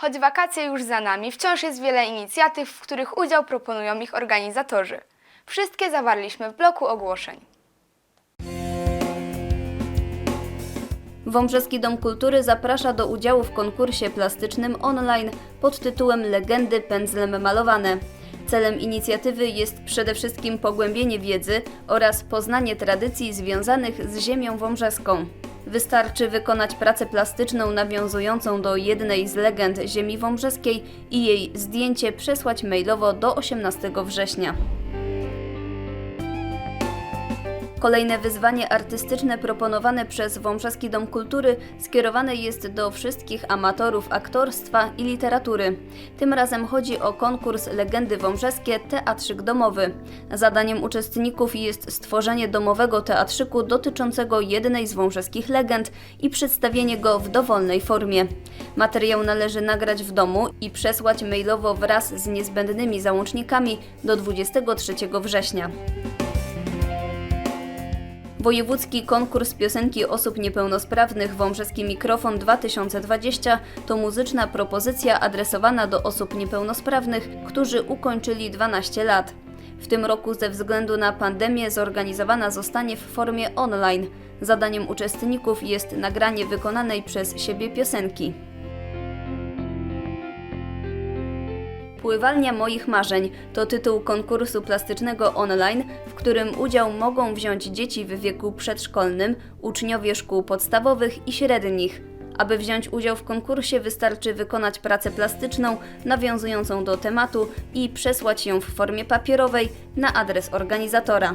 Choć wakacje już za nami, wciąż jest wiele inicjatyw, w których udział proponują ich organizatorzy. Wszystkie zawarliśmy w bloku ogłoszeń. Wąbrzeski Dom Kultury zaprasza do udziału w konkursie plastycznym online pod tytułem Legendy pędzlem malowane. Celem inicjatywy jest przede wszystkim pogłębienie wiedzy oraz poznanie tradycji związanych z ziemią wąbrzeską. Wystarczy wykonać pracę plastyczną nawiązującą do jednej z legend ziemi wąbrzeskiej i jej zdjęcie przesłać mailowo do 18 września. Kolejne wyzwanie artystyczne proponowane przez Wąbrzeski Dom Kultury skierowane jest do wszystkich amatorów aktorstwa i literatury. Tym razem chodzi o konkurs Legendy Wąbrzeskie Teatrzyk Domowy. Zadaniem uczestników jest stworzenie domowego teatrzyku dotyczącego jednej z wąbrzeskich legend i przedstawienie go w dowolnej formie. Materiał należy nagrać w domu i przesłać mailowo wraz z niezbędnymi załącznikami do 23 września. Wojewódzki konkurs piosenki osób niepełnosprawnych Wąbrzeski Mikrofon 2020 to muzyczna propozycja adresowana do osób niepełnosprawnych, którzy ukończyli 12 lat. W tym roku ze względu na pandemię zorganizowana zostanie w formie online. Zadaniem uczestników jest nagranie wykonanej przez siebie piosenki. Pływalnia moich marzeń to tytuł konkursu plastycznego online, w którym udział mogą wziąć dzieci w wieku przedszkolnym, uczniowie szkół podstawowych i średnich. Aby wziąć udział w konkursie wystarczy wykonać pracę plastyczną nawiązującą do tematu i przesłać ją w formie papierowej na adres organizatora.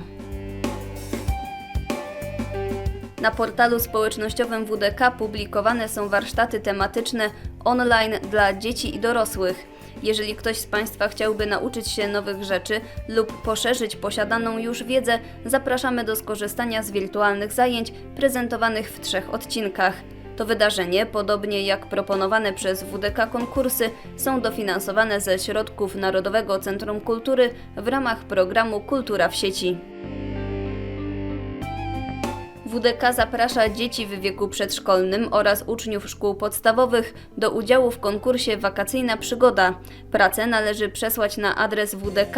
Na portalu społecznościowym WDK publikowane są warsztaty tematyczne online dla dzieci i dorosłych. Jeżeli ktoś z Państwa chciałby nauczyć się nowych rzeczy lub poszerzyć posiadaną już wiedzę, zapraszamy do skorzystania z wirtualnych zajęć prezentowanych w trzech odcinkach. To wydarzenie, podobnie jak proponowane przez WDK konkursy, są dofinansowane ze środków Narodowego Centrum Kultury w ramach programu Kultura w sieci. WDK zaprasza dzieci w wieku przedszkolnym oraz uczniów szkół podstawowych do udziału w konkursie Wakacyjna Przygoda. Pracę należy przesłać na adres WDK.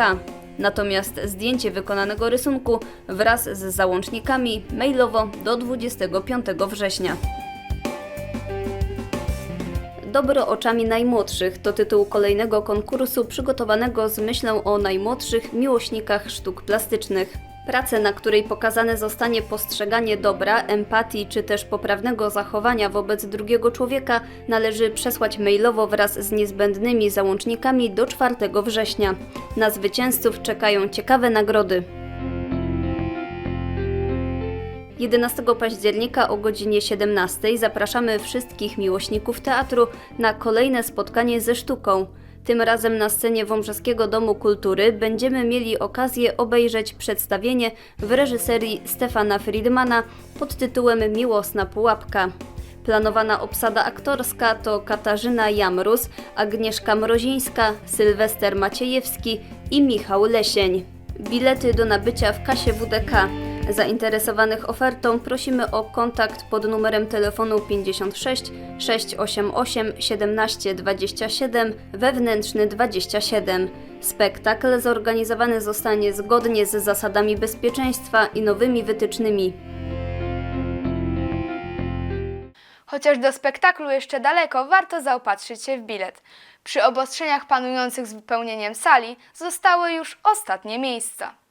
Natomiast zdjęcie wykonanego rysunku wraz z załącznikami mailowo do 25 września. Dobro oczami najmłodszych to tytuł kolejnego konkursu przygotowanego z myślą o najmłodszych miłośnikach sztuk plastycznych. Pracę, na której pokazane zostanie postrzeganie dobra, empatii czy też poprawnego zachowania wobec drugiego człowieka, należy przesłać mailowo wraz z niezbędnymi załącznikami do 4 września. Na zwycięzców czekają ciekawe nagrody. 11 października o godzinie 17 zapraszamy wszystkich miłośników teatru na kolejne spotkanie ze sztuką. Tym razem na scenie Wąbrzeskiego Domu Kultury będziemy mieli okazję obejrzeć przedstawienie w reżyserii Stefana Friedmana pod tytułem Miłosna Pułapka. Planowana obsada aktorska to Katarzyna Jamrus, Agnieszka Mrozińska, Sylwester Maciejewski i Michał Lesień. Bilety do nabycia w kasie WDK. Zainteresowanych ofertą prosimy o kontakt pod numerem telefonu 56 688 17 27 wewnętrzny 27. Spektakl zorganizowany zostanie zgodnie z zasadami bezpieczeństwa i nowymi wytycznymi. Chociaż do spektaklu jeszcze daleko, warto zaopatrzyć się w bilet. Przy obostrzeniach panujących z wypełnieniem sali zostały już ostatnie miejsca.